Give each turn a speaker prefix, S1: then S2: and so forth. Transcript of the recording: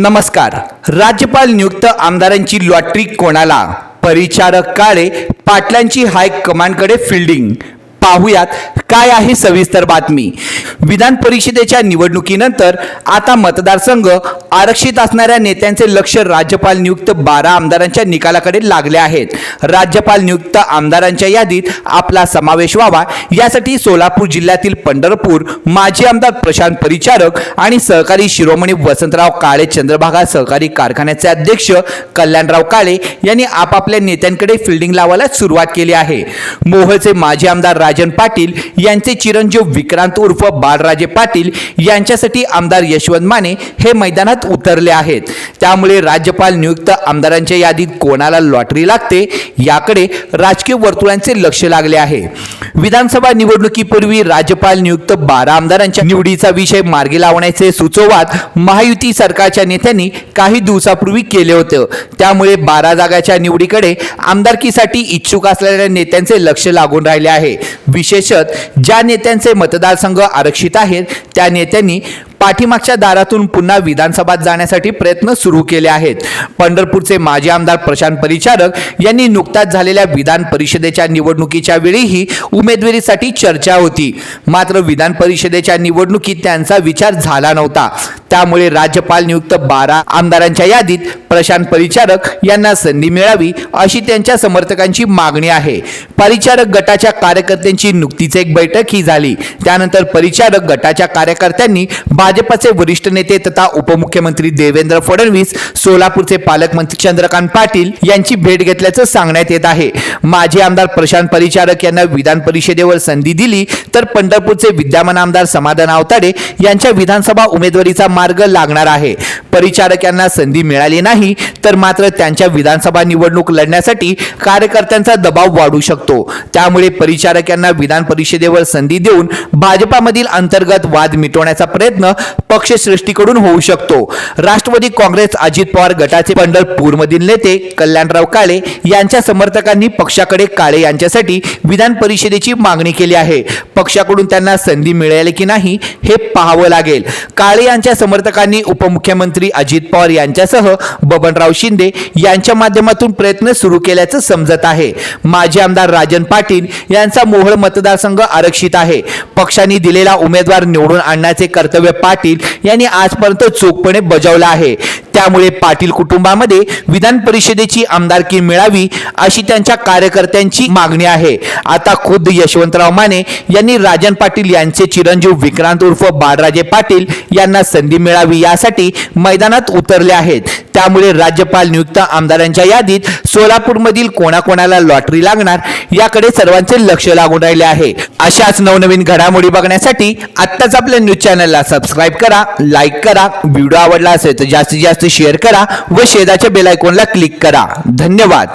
S1: नमस्कार. राज्यपाल नियुक्त आमदारांची लॉटरी कोणाला? परिचारक काळे पाटलांची हाय कमांडकडे फिल्डिंग पाहुयात काय आहे सविस्तर बातमी? विधान परिषदेच्या निवडणुकीनंतर आता मतदारसंघ आरक्षित असणाऱ्या नेत्यांचे लक्ष राज्यपाल नियुक्त बारा आमदारांच्या निकालाकडे लागले आहेत. राज्यपाल नियुक्त आमदारांच्या यादीत आपला समावेश व्हावा यासाठी सोलापूर जिल्ह्यातील पंढरपूर माजी आमदार प्रशांत परिचारक आणि सहकारी शिरोमणी वसंतराव काळे चंद्रभागा सहकारी कारखान्याचे अध्यक्ष कल्याणराव काळे यांनी आपापल्या नेत्यांकडे फिल्डिंग लावायला सुरुवात केली आहे. मोहोळचे माजी आमदार राजन पाटील यांचे चिरंजीव विक्रांत उर्फ बाळराजे पाटील यांच्यासाठी आमदार यशवंत माने हे मैदानात उतरले आहेत. त्यामुळे राज्यपाल नियुक्त आमदारांच्या यादीत कोणाला लॉटरी लागते याकडे राजकीय वर्तुळांचे लक्ष लागले आहे. विधानसभा निवडणुकीपूर्वी राज्यपाल नियुक्त बारा आमदारांच्या निवडीचा विषय मार्गी लावण्याचे सुचोवात महायुती सरकारच्या नेत्यांनी काही दिवसापूर्वी केले होते. त्यामुळे बारा जागाच्या निवडीकडे आमदारकीसाठी इच्छुक असलेल्या नेत्यांचे लक्ष लागून राहिले आहे. विशेषत ज्या नेत्यांचे मतदारसंघ आरक्षित आहेत त्या नेत्यांनी पाठीमागच्या दारातून पुन्हा विधानसभात जाण्यासाठी प्रयत्न सुरू केले आहेत. पंढरपूरचे माजी आमदार प्रशांत परिचारक यांनी नुकताच झालेल्या विधान परिषदेच्या निवडणुकीच्या वेळीही उमेदवारीसाठी चर्चा होती. मात्र विधान परिषदेच्या निवडणुकीत त्यांचा विचार झाला नव्हता. त्यामुळे राज्यपाल नियुक्त बारा आमदारांच्या यादीत प्रशांत परिचारक यांना संधी मिळावी अशी त्यांच्या समर्थकांची मागणी आहे. परिचारक गटाच्या कार्यकर्त्यांची नुकतीच एक बैठक ही झाली. त्यानंतर परिचारक गटाच्या कार्यकर्त्यांनी भाजपचे वरिष्ठ नेते तथा उपमुख्यमंत्री देवेंद्र फडणवीस सोलापूरचे पालकमंत्री चंद्रकांत पाटील यांची भेट घेतल्याचं सांगण्यात येत आहे. माजी आमदार प्रशांत परिचारक यांना विधान परिषदेवर संधी दिली तर पंढरपूरचे विद्यमान आमदार समाधान आवताडे यांच्या विधानसभा उमेदवारीचा मार्ग लागणार आहे. परिचारक यांना संधी मिळाली नाही तर मात्र त्यांच्या विधानसभा निवडणूक लढण्यासाठी कार्यकर्त्यांचा दबाव वाढू शकतो. त्यामुळे परिचारक यांना विधान परिषदेवर संधी देऊन भाजपामधील अंतर्गत वाद मिटवण्याचा प्रयत्न पक्षश्रेष्ठीकडून होऊ शकतो. राष्ट्रवादी काँग्रेस अजित पवार गटाचे पंढरपूरमधील नेते कल्याणराव काळे यांच्या समर्थकांनी पक्षाकडे काळे यांच्यासाठी विधान परिषदेची मागणी केली आहे. पक्षाकडून त्यांना संधी मिळाली की नाही हे पाहावं लागेल. काळे यांच्या समर्थकांनी उपमुख्यमंत्री अजित पवार यांच्यासह बबनराव शिंदे यांच्या माध्यमातून प्रयत्न सुरू केल्याचं समजत आहे. माजी आमदार राजन पाटील यांचा मोहोळ मतदारसंघ आरक्षित आहे. पक्षाने दिलेला उमेदवार निवडून आणण्याचे कर्तव्य पाटील यांनी आजपर्यंत चोखपणे बजावलं आहे. त्यामुळे पाटील कुटुंबामध्ये विधान परिषदेची आमदारकी मिळावी अशी त्यांच्या कार्यकर्त्यांची मागणी आहे. आता खुद्द यशवंतराव माने यांनी राजन पाटील यांचे चिरंजीव विक्रांत उर्फ बाळराजे पाटील यांना संधी मिळावी यासाठी मैदानात उतरले आहेत. त्यामुळे राज्यपाल नियुक्त आमदारांच्या यादीत सोलापूरमधील कोणाकोणाला लॉटरी लागणार याकडे सर्वांचे लक्ष लागून राहिले आहे. अशाच नवनवीन घडामोडी बघण्यासाठी आत्ताच आपल्या न्यूज चॅनलला सबस्क्राईब करा लाईक करा. व्हिडिओ आवडला असेल तर जास्तीत जास्त शेअर करा व शेजाच्या बेल आयकॉनला क्लिक करा. धन्यवाद.